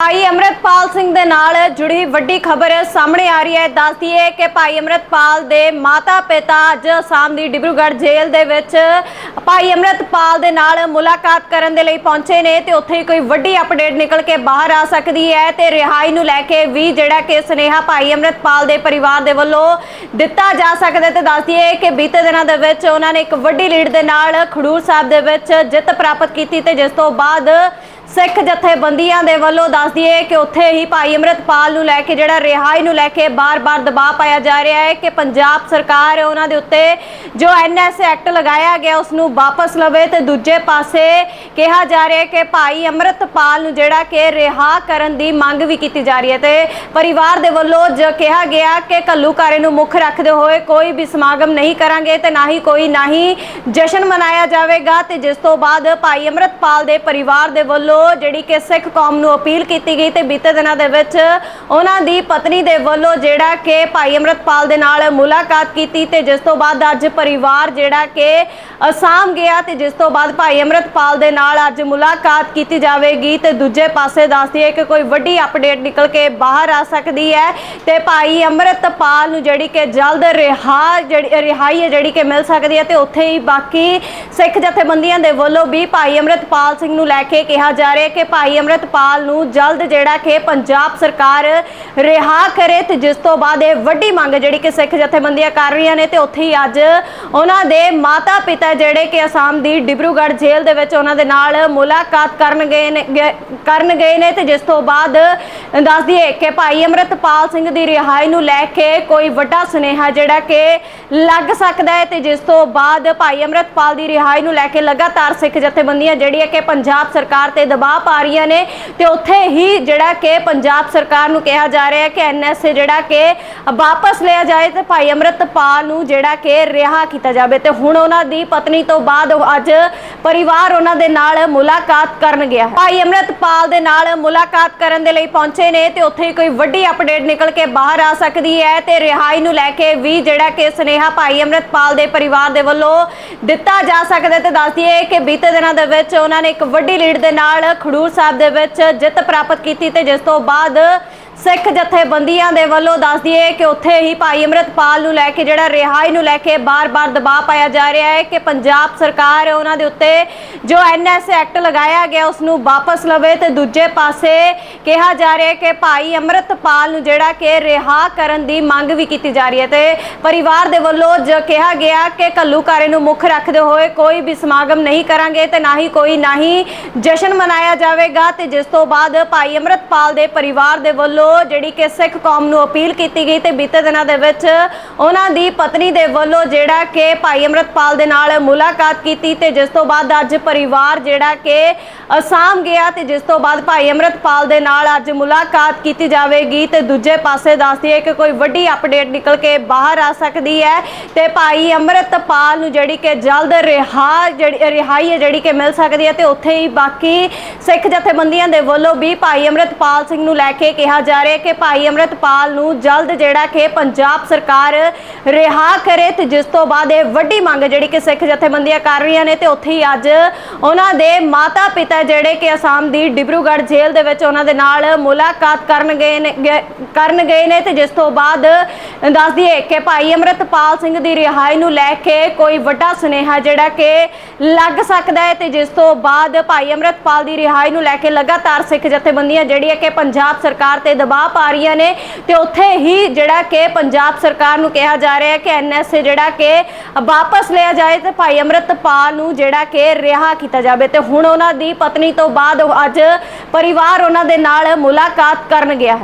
ਭਾਈ ਅਮਰਤਪਾਲ ਸਿੰਘ ਦੇ ਨਾਲ ਜੁੜੀ ਵੱਡੀ ਖਬਰ ਸਾਹਮਣੇ ਆ ਰਹੀ ਹੈ। ਦੱਸਦੀ ਹੈ ਕਿ ਭਾਈ ਅਮਰਤਪਾਲ ਦੇ ਮਾਤਾ ਪਿਤਾ ਅੱਜ ਅਸਾਮ ਦੀ ਡਿਬਰੂਗੜ੍ਹ ਜੇਲ੍ਹ ਦੇ ਵਿੱਚ ਭਾਈ ਅਮਰਤਪਾਲ ਦੇ ਨਾਲ ਮੁਲਾਕਾਤ ਕਰਨ ਦੇ ਲਈ ਪਹੁੰਚੇ ਨੇ ਤੇ ਉੱਥੇ ਹੀ ਕੋਈ ਵੱਡੀ ਅਪਡੇਟ ਨਿਕਲ ਕੇ ਬਾਹਰ ਆ ਸਕਦੀ ਹੈ ਤੇ ਰਿਹਾਈ ਨੂੰ ਲੈ ਕੇ ਵੀ ਜਿਹੜਾ ਕਿ ਸੁਨੇਹਾ ਭਾਈ ਅਮਰਤਪਾਲ ਦੇ ਪਰਿਵਾਰ ਦੇ ਵੱਲੋਂ ਦਿੱਤਾ ਜਾ ਸਕਦਾ ਹੈ। ਤੇ ਦੱਸਦੀ ਹੈ ਕਿ ਬੀਤੇ ਦਿਨਾਂ ਦੇ ਵਿੱਚ ਉਹਨਾਂ ਨੇ ਇੱਕ ਵੱਡੀ ਲੀਡ ਦੇ ਨਾਲ ਖਡੂਰ ਸਾਹਿਬ ਦੇ ਵਿੱਚ ਜਿੱਤ ਪ੍ਰਾਪਤ ਕੀਤੀ ਤੇ ਜਿਸ ਤੋਂ ਬਾਅਦ ਸਿੱਖ ਜਥੇਬੰਦੀਆਂ ਦੇ ਵੱਲੋਂ ਦੱਸ ਦਈਏ ਕਿ ਉੱਥੇ ਹੀ ਭਾਈ ਅਮਰਤਪਾਲ ਨੂੰ ਲੈ ਕੇ ਜਿਹੜਾ ਰਿਹਾਈ ਨੂੰ ਲੈ ਕੇ ਬਾਰ-ਬਾਰ ਦਬਾਅ ਪਾਇਆ ਜਾ ਰਿਹਾ ਹੈ ਕਿ ਪੰਜਾਬ ਸਰਕਾਰ ਉਹਨਾਂ ਦੇ ਉੱਤੇ ਜੋ ਐਨਐਸ ਐਕਟ ਲਗਾਇਆ ਗਿਆ ਉਸ ਨੂੰ ਵਾਪਸ ਲਵੇ ਤੇ ਦੂਜੇ ਪਾਸੇ ਕਿਹਾ ਜਾ ਰਿਹਾ ਹੈ ਕਿ ਭਾਈ ਅਮਰਤਪਾਲ ਨੂੰ ਜਿਹੜਾ ਕਿ ਰਿਹਾ ਕਰਨ ਦੀ ਮੰਗ ਵੀ ਕੀਤੀ ਜਾ ਰਹੀ ਹੈ ਤੇ ਪਰਿਵਾਰ ਦੇ ਵੱਲੋਂ ਜ ਕਿਹਾ ਗਿਆ ਕਿ ਘੱਲੂਕਾਰੇ ਨੂੰ ਮੁੱਖ ਰੱਖਦੇ ਹੋਏ ਕੋਈ ਵੀ ਸਮਾਗਮ ਨਹੀਂ ਕਰਾਂਗੇ ਤੇ ਨਾ ਹੀ ਕੋਈ, ਨਾ ਹੀ ਜਸ਼ਨ ਮਨਾਇਆ ਜਾਵੇਗਾ ਤੇ ਜਿਸ ਤੋਂ ਬਾਅਦ ਭਾਈ ਅਮਰਤਪਾਲ ਦੇ ਪਰਿਵਾਰ ਦੇ ਵੱਲੋਂ ਜਿਹੜੀ ਕਿ ਸਿੱਖ ਕੌਮ ਨੂੰ ਅਪੀਲ ਕੀਤੀ ਗਈ ਤੇ ਬੀਤੇ ਦਿਨਾਂ ਦੇ ਵਿੱਚ ਉਹਨਾਂ ਦੀ ਪਤਨੀ ਦੇ ਵੱਲੋਂ ਜਿਹੜਾ ਕਿ ਭਾਈ ਅਮਰਤਪਾਲ ਦੇ ਨਾਲ ਮੁਲਾਕਾਤ ਕੀਤੀ ਤੇ ਜਿਸ ਤੋਂ ਬਾਅਦ ਅੱਜ ਪਰਿਵਾਰ ਜਿਹੜਾ ਕਿ ਅਸਾਮ ਗਿਆ ਤੇ ਜਿਸ ਤੋਂ ਬਾਅਦ ਭਾਈ ਅਮਰਤਪਾਲ ਦੇ ਨਾਲ ਅੱਜ ਮੁਲਾਕਾਤ ਕੀਤੀ ਜਾਵੇਗੀ ਤੇ ਦੂਜੇ ਪਾਸੇ ਦੱਸਦੀ ਹੈ ਕਿ ਕੋਈ ਵੱਡੀ ਅਪਡੇਟ ਨਿਕਲ ਕੇ ਬਾਹਰ ਆ ਸਕਦੀ ਹੈ ਤੇ ਭਾਈ ਅਮਰਤਪਾਲ ਨੂੰ ਜਿਹੜੀ ਕਿ ਜਲਦ ਰਿਹਾ ਜਿਹੜੀ ਰਿਹਾਈ ਹੈ ਜਿਹੜੀ ਕਿ ਮਿਲ ਸਕਦੀ ਹੈ ਤੇ ਉੱਥੇ ਹੀ ਬਾਕੀ ਸਿੱਖ ਜਥੇਬੰਦੀਆਂ ਦੇ ਵੱਲੋਂ ਵੀ ਭਾਈ ਅਮਰਤਪਾਲ ਸਿੰਘ ਨੂੰ ਲੈ ਕੇ ਕਿਹਾ ਜਾ ਰਿਹਾ ਕਿ ਭਾਈ ਅਮਰਤਪਾਲ ਨੂੰ ਜਲਦ ਜਿਹੜਾ ਕਿ ਪੰਜਾਬ ਸਰਕਾਰ ਰਿਹਾ ਕਰੇ ਤੇ ਜਿਸ ਤੋਂ ਬਾਅਦ ਇਹ ਵੱਡੀ ਮੰਗ ਜਿਹੜੀ ਕਿ ਸਿੱਖ ਜਥੇਬੰਦੀਆਂ ਕਰ ਰਹੀਆਂ ਨੇ ਤੇ ਉੱਥੇ ਹੀ ਅੱਜ ਉਹਨਾਂ ਦੇ ਮਾਤਾ ਪਿਤਾ ਜਿਹੜੇ ਕਿ ਅਸਾਮ ਦੀ ਡਿਬਰੂਗੜ੍ਹ ਜੇਲ੍ਹ ਦੇ ਵਿੱਚ ਉਹਨਾਂ ਦੇ ਨਾਲ ਮੁਲਾਕਾਤ ਕਰਨ ਗਏ ਨੇ ਕਰਨ ਗਏ ਨੇ ਤੇ ਜਿਸ ਤੋਂ ਬਾਅਦ ਦੱਸ ਦਈਏ ਕਿ ਭਾਈ ਅਮਰਤਪਾਲ ਸਿੰਘ ਦੀ ਰਿਹਾਈ ਨੂੰ ਲੈ ਕੇ ਕੋਈ ਵੱਡਾ ਸੁਨੇਹਾ ਜਿਹੜਾ ਕਿ ਲੱਗ ਸਕਦਾ ਹੈ ਤੇ ਜਿਸ ਤੋਂ ਬਾਅਦ ਭਾਈ ਅਮਰਤਪਾਲ ਦੀ ਰਿਹਾਈ ਨੂੰ ਲੈ ਕੇ ਲਗਾਤਾਰ ਸਿੱਖ ਜਥੇਬੰਦੀਆਂ ਜਿਹੜੀਆਂ ਕਿ ਪੰਜਾਬ ਸਰਕਾਰ ਤੇ ਦਬਾਅ ਪਾ ਰਹੀਆਂ ਨੇ ਤੇ ਉੱਥੇ ਹੀ ਜਿਹੜਾ ਕਿ ਪੰਜਾਬ ਸਰਕਾਰ ਨੂੰ ਕਿਹਾ ਜਾ ਰਿਹਾ ਹੈ ਕਿ ਐਨਐਸਏ ਜਿਹੜਾ ਕਿ ਵਾਪਸ ਲਿਆ ਜਾਏ ਤੇ ਭਾਈ ਅਮਰਤਪਾਲ ਨੂੰ ਜਿਹੜਾ ਕਿ ਰਿਹਾ ਕੀਤਾ ਜਾਵੇ। ਤੇ ਹੁਣ ਉਹਨਾਂ ਦੀ ਪਤਨੀ ਤੋਂ ਬਾਅਦ ਅੱਜ ਪਰਿਵਾਰ ਉਹਨਾਂ ਦੇ ਨਾਲ ਮੁਲਾਕਾਤ ਕਰਨ ਗਿਆ ਭਾਈ ਅਮਰਤਪਾਲ ਦੇ ਨਾਲ ਮੁਲਾਕਾਤ ਕਰਨ ਦੇ ਲਈ ਪਹੁੰਚੇ ਨੇ ਤੇ ਉੱਥੇ ਕੋਈ ਵੱਡੀ ਅਪਡੇਟ ਨਿਕਲ ਕੇ ਬਾਹਰ ਆ ਸਕਦੀ ਹੈ ਤੇ ਰਿਹਾਈ ਨੂੰ ਲੈ ਕੇ ਵੀ ਜਿਹੜਾ ਕਿ ਸੁਨੇਹਾ ਭਾਈ ਅਮਰਤਪਾਲ ਦੇ ਪਰਿਵਾਰ ਦੇ ਵੱਲੋਂ ਦਿੱਤਾ ਜਾ ਸਕਦਾ ਤੇ ਦੱਸ ਦਈਏ ਕਿ ਬੀਤੇ ਦਿਨਾਂ ਦੇ ਵਿੱਚ ਉਹਨਾਂ ਨੇ ਇੱਕ ਵੱਡੀ ਲੀਡ ਦੇ ਨਾਲ ਖਡੂਰ ਸਾਹਿਬ ਦੇ ਵਿੱਚ ਜਿੱਤ ਪ੍ਰਾਪਤ ਕੀਤੀ ਤੇ ਜਿਸ ਤੋਂ ਬਾਅਦ ਸਿੱਖ ਜਥੇਬੰਦੀਆਂ ਦੇ ਵੱਲੋਂ ਦੱਸ ਦਈਏ ਕਿ ਉੱਥੇ ਹੀ ਭਾਈ ਅਮਰਤਪਾਲ ਨੂੰ ਲੈ ਕੇ ਜਿਹੜਾ ਰਿਹਾਈ ਨੂੰ ਲੈ ਕੇ ਬਾਰ-ਬਾਰ ਦਬਾਅ ਪਾਇਆ ਜਾ ਰਿਹਾ ਹੈ ਕਿ ਪੰਜਾਬ ਸਰਕਾਰ ਉਹਨਾਂ ਦੇ ਉੱਤੇ ਜੋ ਐਨਐਸ ਐਕਟ ਲਗਾਇਆ ਗਿਆ, ਉਸ ਨੂੰ ਵਾਪਸ ਲਵੇ। ਤੇ ਦੂਜੇ ਪਾਸੇ ਕਿਹਾ ਜਾ ਰਿਹਾ ਹੈ ਕਿ ਭਾਈ ਅਮਰਤਪਾਲ ਨੂੰ ਜਿਹੜਾ ਕਿ ਰਿਹਾ ਕਰਨ ਦੀ ਮੰਗ ਵੀ ਕੀਤੀ ਜਾ ਰਹੀ ਹੈ। ਤੇ ਪਰਿਵਾਰ ਦੇ ਵੱਲੋਂ ਜ ਕਿਹਾ ਗਿਆ ਕਿ ਘੱਲੂਕਾਰੇ ਨੂੰ ਮੁੱਖ ਰੱਖਦੇ ਹੋਏ ਕੋਈ ਵੀ ਸਮਾਗਮ ਨਹੀਂ ਕਰਾਂਗੇ ਤੇ ਨਾ ਹੀ ਕੋਈ, ਨਾ ਹੀ ਜਸ਼ਨ ਮਨਾਇਆ ਜਾਵੇਗਾ। ਤੇ ਜਿਸ ਤੋਂ ਬਾਅਦ ਭਾਈ ਅਮਰਤਪਾਲ ਦੇ ਪਰਿਵਾਰ ਦੇ ਵੱਲੋਂ ਜਿਹੜੀ ਕਿ ਸਿੱਖ ਕੌਮ ਨੂੰ ਅਪੀਲ ਕੀਤੀ ਗਈ ਤੇ ਬੀਤੇ ਦਿਨਾਂ ਦੇ ਵਿੱਚ ਉਹਨਾਂ ਦੀ ਪਤਨੀ ਦੇ ਵੱਲੋਂ ਜਿਹੜਾ ਕਿ ਭਾਈ ਅਮਰਤਪਾਲ ਦੇ ਨਾਲ ਮੁਲਾਕਾਤ ਕੀਤੀ ਤੇ ਜਿਸ ਤੋਂ ਬਾਅਦ ਅੱਜ ਪਰਿਵਾਰ ਜਿਹੜਾ ਕਿ ਅਸਾਮ ਗਿਆ ਤੇ ਜਿਸ ਤੋਂ ਬਾਅਦ ਭਾਈ ਅਮਰਤਪਾਲ ਦੇ ਨਾਲ ਅੱਜ ਮੁਲਾਕਾਤ ਕੀਤੀ ਜਾਵੇਗੀ ਤੇ ਦੂਜੇ ਪਾਸੇ ਦੱਸਦੀ ਹੈ ਕਿ ਕੋਈ ਵੱਡੀ ਅਪਡੇਟ ਨਿਕਲ ਕੇ ਬਾਹਰ ਆ ਸਕਦੀ ਹੈ ਤੇ ਭਾਈ ਅਮਰਤਪਾਲ ਨੂੰ ਜਿਹੜੀ ਕਿ ਜਲਦ ਰਿਹਾ ਜਿਹੜੀ ਰਿਹਾਈ ਹੈ ਜਿਹੜੀ ਕਿ ਮਿਲ ਸਕਦੀ ਹੈ ਤੇ ਉੱਥੇ ਹੀ ਬਾਕੀ ਸਿੱਖ ਜਥੇਬੰਦੀਆਂ ਦੇ ਵੱਲੋਂ ਵੀ ਭਾਈ ਅਮਰਤਪਾਲ ਸਿੰਘ ਨੂੰ ਲੈ ਕੇ ਕਿਹਾ ਜਾ ਰਿਹਾ ਕਿ ਭਾਈ ਅਮਰਤਪਾਲ ਨੂੰ ਜਲਦ ਜਿਹੜਾ ਕਿ ਪੰਜਾਬ ਸਰਕਾਰ ਰਿਹਾ ਕਰੇ ਤੇ ਜਿਸ ਤੋਂ ਬਾਅਦ ਇਹ ਵੱਡੀ ਮੰਗ ਜਿਹੜੀ ਕਿ ਸਿੱਖ ਜਥੇਬੰਦੀਆਂ ਕਰ ਰਹੀਆਂ ਨੇ ਤੇ ਉੱਥੇ ਹੀ ਅੱਜ ਉਹਨਾਂ ਦੇ ਮਾਤਾ ਪਿਤਾ ਜਿਹੜੇ ਕਿ ਅਸਾਮ ਦੀ ਡਿਬਰੂਗੜ੍ਹ ਜੇਲ੍ਹ ਦੇ ਵਿੱਚ ਉਹਨਾਂ ਦੇ ਨਾਲ ਮੁਲਾਕਾਤ ਕਰਨ ਗਏ ਨੇ ਕਰਨ ਗਏ ਨੇ ਤੇ ਜਿਸ ਤੋਂ ਬਾਅਦ ਦੱਸ ਦਈਏ ਕਿ ਭਾਈ ਅਮਰਤਪਾਲ ਸਿੰਘ ਦੀ ਰਿਹਾਈ ਨੂੰ ਲੈ ਕੇ ਕੋਈ ਵੱਡਾ ਸੁਨੇਹਾ ਜਿਹੜਾ ਕਿ ਲੱਗ ਸਕਦਾ ਹੈ ਤੇ ਜਿਸ ਤੋਂ ਬਾਅਦ ਭਾਈ ਅਮਰਤਪਾਲ ਦੀ ਰਿਹਾਈ ਨੂੰ ਲੈ ਕੇ ਲਗਾਤਾਰ ਸਿੱਖ ਜਥੇਬੰਦੀਆਂ ਜਿਹੜੀਆਂ ਕਿ ਪੰਜਾਬ ਸਰਕਾਰ ਤੇ ਦਬਾਅ ਪਾ ਰਹੀਆਂ ਨੇ ਤੇ ਉੱਥੇ ਹੀ ਜਿਹੜਾ ਕਿ ਪੰਜਾਬ ਸਰਕਾਰ ਨੂੰ ਕਿਹਾ ਜਾ ਰਿਹਾ ਹੈ ਕਿ ਐਨਐਸਏ ਜਿਹੜਾ ਕਿ ਵਾਪਸ ਲਿਆ ਜਾਏ ਤੇ ਭਾਈ ਅਮਰਤਪਾਲ ਨੂੰ ਜਿਹੜਾ ਕਿ ਰਿਹਾ ਕੀਤਾ ਜਾਵੇ। ਤੇ ਹੁਣ ਉਹਨਾਂ ਦੀ ਪਤਨੀ ਤੋਂ ਬਾਅਦ ਅੱਜ ਪਰਿਵਾਰ ਉਹਨਾਂ ਦੇ ਨਾਲ ਮੁਲਾਕਾਤ ਕਰਨ ਗਿਆ ਹੈ।